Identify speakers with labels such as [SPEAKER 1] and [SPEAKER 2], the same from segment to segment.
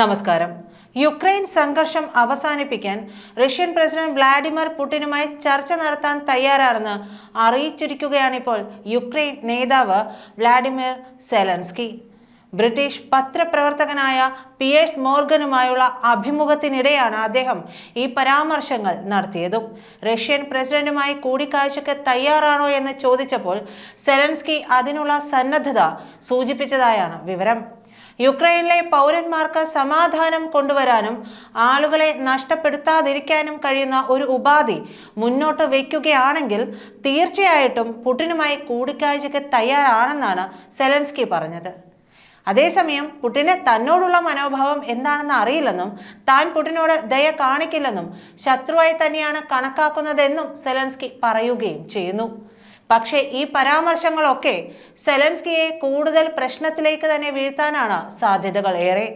[SPEAKER 1] നമസ്കാരം. യുക്രൈൻ സംഘർഷം അവസാനിപ്പിക്കാൻ റഷ്യൻ പ്രസിഡന്റ് വ്ളാഡിമിർ പുടിനുമായി ചർച്ച നടത്താൻ തയ്യാറാണെന്ന് അറിയിച്ചിരിക്കുകയാണിപ്പോൾ യുക്രൈൻ നേതാവ് വ്ളാഡിമിർ സെലൻസ്കി. ബ്രിട്ടീഷ് പത്രപ്രവർത്തകനായ പിയേഴ്സ് മോർഗനുമായുള്ള അഭിമുഖത്തിനിടെയാണ് അദ്ദേഹം ഈ പരാമർശങ്ങൾ നടത്തിയതും. റഷ്യൻ പ്രസിഡന്റുമായി കൂടിക്കാഴ്ചയ്ക്ക് തയ്യാറാണോ എന്ന് ചോദിച്ചപ്പോൾ സെലൻസ്കി അതിനുള്ള സന്നദ്ധത സൂചിപ്പിച്ചതായാണ് വിവരം. യുക്രൈനിലെ പൗരന്മാർക്ക് സമാധാനം കൊണ്ടുവരാനും ആളുകളെ നഷ്ടപ്പെടുത്താതിരിക്കാനും കഴിയുന്ന ഒരു ഉപാധി മുന്നോട്ട് വയ്ക്കുകയാണെങ്കിൽ തീർച്ചയായിട്ടും പുടിനുമായി കൂടിക്കാഴ്ചയ്ക്ക് തയ്യാറാണെന്നാണ് സെലൻസ്കി പറഞ്ഞത്. അതേസമയം പുടിന് തന്നോടുള്ള മനോഭാവം എന്താണെന്ന് അറിയില്ലെന്നും താൻ പുടിനോട് ദയ കാണിക്കില്ലെന്നും ശത്രുവായി തന്നെയാണ് കണക്കാക്കുന്നതെന്നും സെലൻസ്കി പറയുകയും ചെയ്യുന്നു. പക്ഷേ ഈ പരാമർശങ്ങളൊക്കെ സെലൻസ്കിയെ കൂടുതൽ പ്രശ്നത്തിലേക്ക് തന്നെ വീഴ്ത്താനാണ് സാധ്യതകൾ ഏറെ.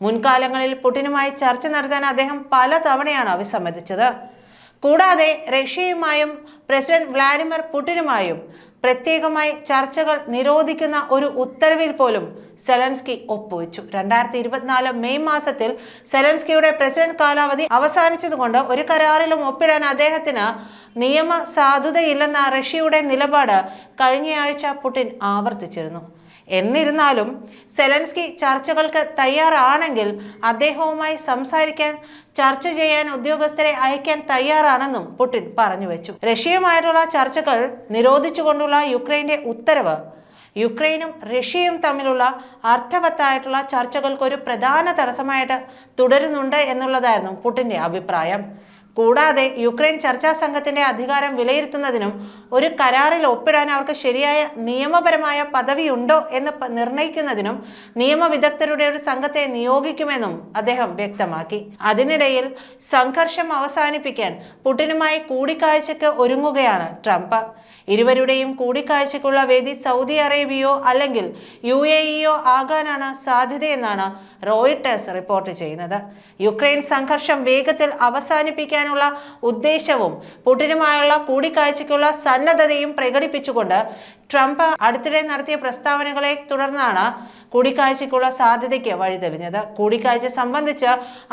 [SPEAKER 1] മുൻകാലങ്ങളിൽ പുടിനുമായി ചർച്ച നടത്താൻ അദ്ദേഹം പല തവണയാണ് വിസമ്മതിച്ചത് കൂടാതെ റഷ്യയുമായും പ്രസിഡന്റ് വ്ളാഡിമിർ പുടിനുമായും പ്രത്യേകമായി ചർച്ചകൾ നിരോധിക്കുന്ന ഒരു ഉത്തരവിൽ പോലും സെലൻസ്കി ഒപ്പുവെച്ചു. രണ്ടായിരത്തി ഇരുപത്തിനാല് മെയ് മാസത്തിൽ സെലൻസ്കിയുടെ പ്രസിഡന്റ് കാലാവധി അവസാനിച്ചതുകൊണ്ട് ഒരു കരാറിലും ഒപ്പിടാൻ അദ്ദേഹത്തിന് നിയമ സാധുതയില്ലെന്ന റഷ്യയുടെ നിലപാട് കഴിഞ്ഞയാഴ്ച പുടിൻ ആവർത്തിച്ചിരുന്നു. എന്നിരുന്നാലും സെലൻസ്കി ചർച്ചകൾക്ക് തയ്യാറാണെങ്കിൽ അദ്ദേഹവുമായി സംസാരിക്കാൻ ചർച്ച ചെയ്യാൻ ഉദ്യോഗസ്ഥരെ അയക്കാൻ തയ്യാറാണെന്നും പുടിൻ പറഞ്ഞു വെച്ചു. റഷ്യയുമായിട്ടുള്ള ചർച്ചകൾ നിരോധിച്ചുകൊണ്ടുള്ള യുക്രൈന്റെ ഉത്തരവ് യുക്രൈനും റഷ്യയും തമ്മിലുള്ള അർത്ഥവത്തായിട്ടുള്ള ചർച്ചകൾക്ക് ഒരു പ്രധാന തടസ്സമായിട്ട് തുടരുന്നുണ്ട് എന്നുള്ളതായിരുന്നു പുടിന്റെ അഭിപ്രായം. കൂടാതെ യുക്രൈൻ ചർച്ചാ സംഘത്തിന്റെ അധികാരം വിലയിരുത്തുന്നതിനും ഒരു കരാറിൽ ഒപ്പിടാൻ അവർക്ക് ശരിയായ നിയമപരമായ പദവിയുണ്ടോ എന്ന് നിർണയിക്കുന്നതിനും നിയമവിദഗ്ധരുടെ ഒരു സംഘത്തെ നിയോഗിക്കുമെന്നും അദ്ദേഹം വ്യക്തമാക്കി. അതിനിടയിൽ സംഘർഷം അവസാനിപ്പിക്കാൻ പുടിനുമായി കൂടിക്കാഴ്ചയ്ക്ക് ഒരുങ്ങുകയാണ് ട്രംപ്. ഇരുവരുടെയും കൂടിക്കാഴ്ചയ്ക്കുള്ള വേദി സൗദി അറേബ്യയോ അല്ലെങ്കിൽ യു എ ഇയോ ആകാനാണ് സാധ്യതയെന്നാണ് റോയിട്ടേഴ്സ് റിപ്പോർട്ട് ചെയ്യുന്നത്. യുക്രൈൻ സംഘർഷം വേഗത്തിൽ അവസാനിപ്പിക്കാനുള്ള ഉദ്ദേശവും പുടിനുമായുള്ള കൂടിക്കാഴ്ചയ്ക്കുള്ള സന്നദ്ധതയും പ്രകടിപ്പിച്ചുകൊണ്ട് ട്രംപ് അടുത്തിടെ നടത്തിയ പ്രസ്താവനകളെ തുടർന്നാണ് കൂടിക്കാഴ്ചയ്ക്കുള്ള സാധ്യതയ്ക്ക് വഴിതെളിഞ്ഞത് കൂടിക്കാഴ്ച സംബന്ധിച്ച്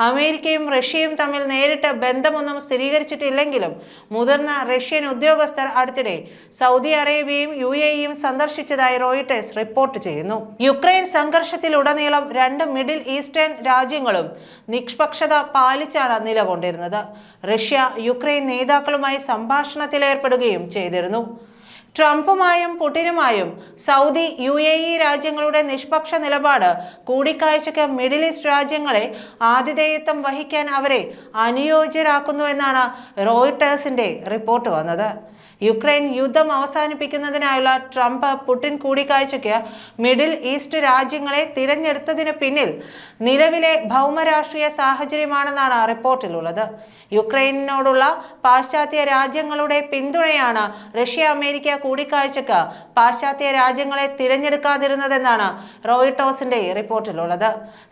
[SPEAKER 1] അമേരിക്കയും റഷ്യയും തമ്മിൽ നേരിട്ട് ബന്ധമൊന്നും സ്ഥിരീകരിച്ചിട്ടില്ലെങ്കിലും മുതിർന്ന റഷ്യൻ ഉദ്യോഗസ്ഥർ അടുത്തിടെ സൗദി അറേബ്യയും യു എയും സന്ദർശിച്ചതായി റോയിട്ടേഴ്സ് റിപ്പോർട്ട് ചെയ്യുന്നു. യുക്രൈൻ സംഘർഷത്തിലുടനീളം രണ്ട് മിഡിൽ ഈസ്റ്റേൺ രാജ്യങ്ങളും നിഷ്പക്ഷത പാലിച്ചാണ് നിലകൊണ്ടിരുന്നത്. റഷ്യ യുക്രൈൻ നേതാക്കളുമായി സംഭാഷണത്തിലേർപ്പെടുകയും ചെയ്തിരുന്നു. ട്രംപുമായും പുടിനുമായും സൗദി യു എ ഇ രാജ്യങ്ങളുടെ നിഷ്പക്ഷ നിലപാട് കൂടിക്കാഴ്ചയ്ക്ക് മിഡിൽ ഈസ്റ്റ് രാജ്യങ്ങളെ ആതിഥേയത്വം വഹിക്കാൻ അവരെ അനുയോജ്യരാക്കുന്നുവെന്നാണ് റോയിട്ടേഴ്സിന്റെ റിപ്പോർട്ട് വന്നത്. യുക്രൈൻ യുദ്ധം അവസാനിപ്പിക്കുന്നതിനായുള്ള ട്രംപ് പുടിൻ കൂടിക്കാഴ്ചയ്ക്ക് മിഡിൽ ഈസ്റ്റ് രാജ്യങ്ങളെ തിരഞ്ഞെടുത്തതിന് പിന്നിൽ നിലവിലെ ഭൗമരാഷ്ട്രീയ സാഹചര്യമാണെന്നാണ് റിപ്പോർട്ടിലുള്ളത്. യുക്രൈനോടുള്ള പാശ്ചാത്യ രാജ്യങ്ങളുടെ പിന്തുണയാണ് റഷ്യ അമേരിക്ക കൂടിക്കാഴ്ചക്ക് പാശ്ചാത്യ രാജ്യങ്ങളെ തിരഞ്ഞെടുക്കാതിരുന്നതെന്നാണ് റോയിട്ടോസിന്റെ റിപ്പോർട്ടിലുള്ളത്.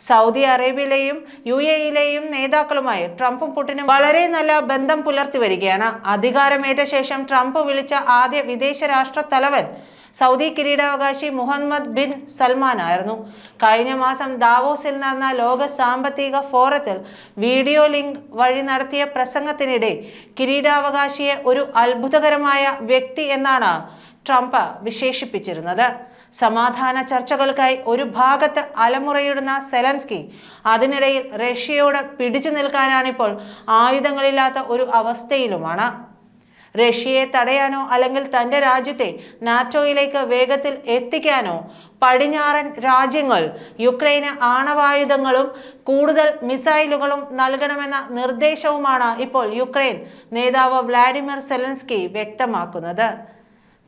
[SPEAKER 1] സൗദി അറേബ്യയിലെയും യു എയിലെയും നേതാക്കളുമായി ട്രംപും പുടിനും വളരെ നല്ല ബന്ധം പുലർത്തി വരികയാണ്. അധികാരമേറ്റ ശേഷം ട്രംപ് വിളിച്ച ആദ്യ വിദേശ രാഷ്ട്ര തലവൻ സൗദി കിരീടാവകാശി മുഹമ്മദ് ബിൻ സൽമാൻ ആയിരുന്നു. കഴിഞ്ഞ മാസം ദാവോസിൽ നടന്ന ലോക സാമ്പത്തിക ഫോറത്തിൽ വീഡിയോ ലിങ്ക് വഴി നടത്തിയ പ്രസംഗത്തിനിടെ കിരീടാവകാശിയെ ഒരു അത്ഭുതകരമായ വ്യക്തി എന്നാണ് ട്രംപ് വിശേഷിപ്പിച്ചിരുന്നത്. സമാധാന ചർച്ചകൾക്കായി ഒരു ഭാഗത്ത് അലമുറയിടുന്ന സെലൻസ്കി അതിനിടയിൽ റഷ്യയോട് പിടിച്ചു നിൽക്കാനാണിപ്പോൾ ആയുധങ്ങളില്ലാത്ത ഒരു അവസ്ഥയിലുമാണ്. റഷ്യയെ തടയാനോ അല്ലെങ്കിൽ തന്റെ രാജ്യത്തെ നാറ്റോയിലേക്ക് വേഗത്തിൽ എത്തിക്കാനോ പടിഞ്ഞാറൻ രാജ്യങ്ങൾ യുക്രൈന് ആണവായുധങ്ങളും കൂടുതൽ മിസൈലുകളും നൽകണമെന്ന നിർദ്ദേശവുമാണ് ഇപ്പോൾ യുക്രൈൻ നേതാവ് വ്ളാഡിമിർ സെലൻസ്കി വ്യക്തമാക്കുന്നത്.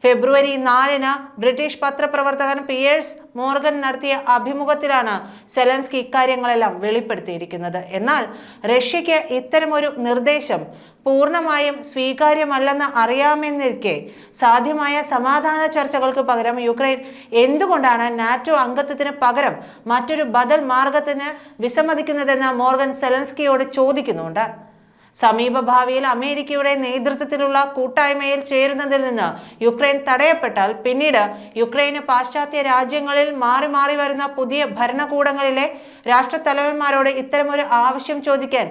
[SPEAKER 1] ഫെബ്രുവരി നാലിന് ബ്രിട്ടീഷ് പത്രപ്രവർത്തകൻ പിയേഴ്സ് മോർഗൻ നടത്തിയ അഭിമുഖത്തിലാണ് സെലൻസ്കി ഇക്കാര്യങ്ങളെല്ലാം വെളിപ്പെടുത്തിയിരിക്കുന്നത്. എന്നാൽ റഷ്യയ്ക്ക് ഇത്തരമൊരു നിർദ്ദേശം പൂർണമായും സ്വീകാര്യമല്ലെന്ന് അറിയാമെന്നിരിക്കെ സാധ്യമായ സമാധാന ചർച്ചകൾക്ക് പകരം യുക്രൈൻ എന്തുകൊണ്ടാണ് നാറ്റോ അംഗത്വത്തിന് പകരം മറ്റൊരു ബദൽ മാർഗത്തിന് വിസമ്മതിക്കുന്നതെന്ന് മോർഗൻ സെലൻസ്കിയോട് ചോദിക്കുന്നുണ്ട്. സമീപ ഭാവിയിൽ അമേരിക്കയുടെ നേതൃത്വത്തിലുള്ള കൂട്ടായ്മയിൽ ചേരുന്നതിൽ നിന്ന് യുക്രൈൻ തടയപ്പെട്ടാൽ പിന്നീട് യുക്രൈന് പാശ്ചാത്യ രാജ്യങ്ങളിൽ മാറി മാറി വരുന്ന പുതിയ ഭരണകൂടങ്ങളിലെ രാഷ്ട്രത്തലവന്മാരോട് ഇത്തരമൊരു ആവശ്യം ചോദിക്കാൻ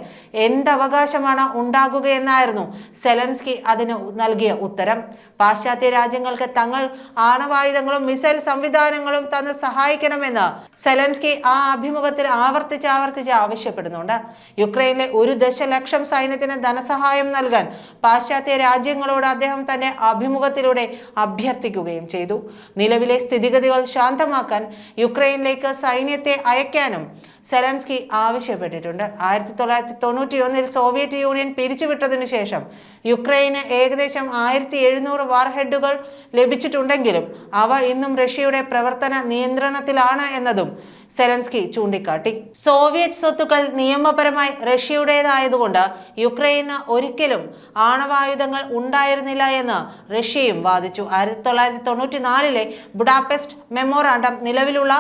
[SPEAKER 1] എന്തവകാശമാണ് ഉണ്ടാകുകയെന്നായിരുന്നു സെലൻസ്കി അതിന് നൽകിയ ഉത്തരം. പാശ്ചാത്യ രാജ്യങ്ങൾക്ക് തങ്ങൾ ആണവായുധങ്ങളും മിസൈൽ സംവിധാനങ്ങളും തന്ന് സഹായിക്കണമെന്ന് സെലൻസ്കി ആ അഭിമുഖത്തിൽ ആവർത്തിച്ച് ആവർത്തിച്ച് ആവശ്യപ്പെടുന്നുണ്ട്. യുക്രൈനിലെ ഒരു ദശലക്ഷം സൈന്യത്തിന് ധനസഹായം നൽകാൻ പാശ്ചാത്യ രാജ്യങ്ങളോട് അദ്ദേഹം തന്റെ അഭിമുഖത്തിലൂടെ അഭ്യർത്ഥിക്കുകയും ചെയ്തു. നിലവിലെ സ്ഥിതിഗതികൾ ശാന്തമാക്കാൻ യുക്രൈനിലേക്ക് സൈന്യത്തെ അയക്കാനും സെലൻസ്കി ആവശ്യപ്പെട്ടിട്ടുണ്ട്. ആയിരത്തി തൊള്ളായിരത്തി തൊണ്ണൂറ്റി ഒന്നിൽ സോവിയറ്റ് യൂണിയൻ പിരിച്ചുവിട്ടതിനു ശേഷം യുക്രൈന് ഏകദേശം ആയിരത്തി എഴുന്നൂറ് വാർഹെഡുകൾ ലഭിച്ചിട്ടുണ്ടെങ്കിലും അവ ഇന്നും റഷ്യയുടെ പ്രവർത്തന നിയന്ത്രണത്തിലാണ് എന്നതും സെലൻസ്കി ചൂണ്ടിക്കാട്ടി. സോവിയറ്റ് സ്വത്തുക്കൾ നിയമപരമായി റഷ്യയുടേതായതുകൊണ്ട് യുക്രൈന് ഒരിക്കലും ആണവായുധങ്ങൾ ഉണ്ടായിരുന്നില്ല എന്ന് റഷ്യയും വാദിച്ചു. ആയിരത്തി തൊള്ളായിരത്തി തൊണ്ണൂറ്റി നാലിലെ ബുഡാപെസ്റ്റ് മെമ്മോറാണ്ടം നിലവിലുള്ള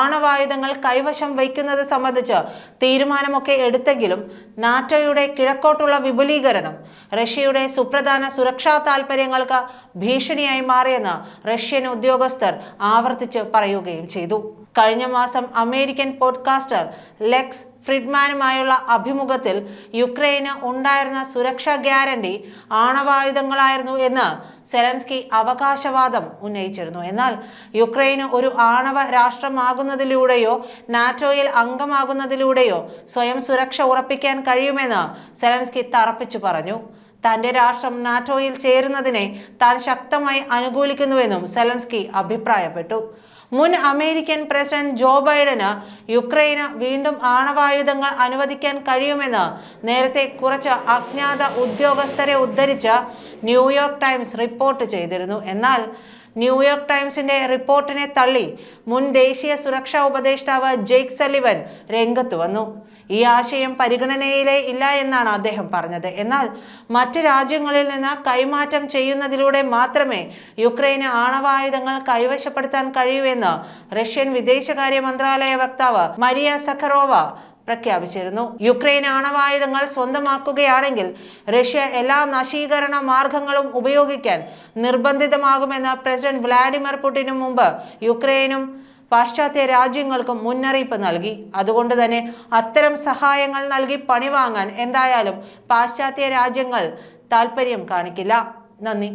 [SPEAKER 1] ആണവായുധങ്ങൾ കൈവശം വയ്ക്കുന്നത് സംബന്ധിച്ച് തീരുമാനമൊക്കെ എടുത്തെങ്കിലും നാറ്റോയുടെ കിഴക്കോട്ടുള്ള വിപുലീകരണം റഷ്യയുടെ സുപ്രധാന സുരക്ഷാ താൽപര്യങ്ങൾക്ക് ഭീഷണിയായി മാറിയെന്ന് റഷ്യൻ ഉദ്യോഗസ്ഥർ ആവർത്തിച്ച് പറയുകയും ചെയ്തു. കഴിഞ്ഞ മാസം അമേരിക്കൻ പോഡ്കാസ്റ്റർ ലെക്സ് ഫ്രിഡ്മാനുമായുള്ള അഭിമുഖത്തിൽ യുക്രൈന് ഉണ്ടായിരുന്ന സുരക്ഷാ ഗ്യാരണ്ടി ആണവായുധങ്ങളായിരുന്നു എന്ന് സെലൻസ്കി അവകാശവാദം ഉന്നയിച്ചിരുന്നു. എന്നാൽ യുക്രൈന് ഒരു ആണവ രാഷ്ട്രമാകുന്നതിലൂടെയോ നാറ്റോയിൽ അംഗമാകുന്നതിലൂടെയോ സ്വയം സുരക്ഷ ഉറപ്പിക്കാൻ കഴിയുമെന്ന് സെലൻസ്കി തറപ്പിച്ചു പറഞ്ഞു. തന്റെ രാഷ്ട്രം നാറ്റോയിൽ ചേരുന്നതിനെ താൻ ശക്തമായി അനുകൂലിക്കുന്നുവെന്നും സെലൻസ്കി അഭിപ്രായപ്പെട്ടു. മുൻ അമേരിക്കൻ പ്രസിഡന്റ് ജോ ബൈഡന് യുക്രൈന് വീണ്ടും ആണവായുധങ്ങൾ അനുവദിക്കാൻ കഴിയുമെന്ന് നേരത്തെ കുറച്ച് അജ്ഞാത ഉദ്യോഗസ്ഥരെ ഉദ്ധരിച്ച് ന്യൂയോർക്ക് ടൈംസ് റിപ്പോർട്ട് ചെയ്തിരുന്നു. എന്നാൽ ന്യൂയോർക്ക് ടൈംസിന്റെ റിപ്പോർട്ടിനെ തള്ളി മുൻ ദേശീയ സുരക്ഷാ ഉപദേഷ്ടാവ് ജെയ്ക്ക് സലിവൻ രംഗത്ത് വന്നു. ഈ ആശയം പരിഗണനയിലേ ഇല്ല എന്നാണ് അദ്ദേഹം പറഞ്ഞത്. എന്നാൽ മറ്റ് രാജ്യങ്ങളിൽ നിന്ന് കൈമാറ്റം ചെയ്യുന്നതിലൂടെ മാത്രമേ യുക്രൈന് ആണവായുധങ്ങൾ കൈവശപ്പെടുത്താൻ കഴിയൂ എന്ന് റഷ്യൻ വിദേശകാര്യ മന്ത്രാലയ വക്താവ് മരിയ സഖറോവ പ്രഖ്യാപിച്ചിരുന്നു. യുക്രൈൻ ആണവായുധങ്ങൾ സ്വന്തമാക്കുകയാണെങ്കിൽ റഷ്യ എല്ലാ നശീകരണ മാർഗങ്ങളും ഉപയോഗിക്കാൻ നിർബന്ധിതമാകുമെന്ന് പ്രസിഡന്റ് വ്ളാഡിമിർ പുടിനും മുമ്പ് യുക്രൈനും പാശ്ചാത്യ രാജ്യങ്ങൾക്കും മുന്നറിയിപ്പ് നൽകി. അതുകൊണ്ട് തന്നെ അത്തരം സഹായങ്ങൾ നൽകി പണിവാങ്ങാൻ എന്തായാലും പാശ്ചാത്യ രാജ്യങ്ങൾ താല്പര്യം കാണിക്കില്ല. നന്ദി.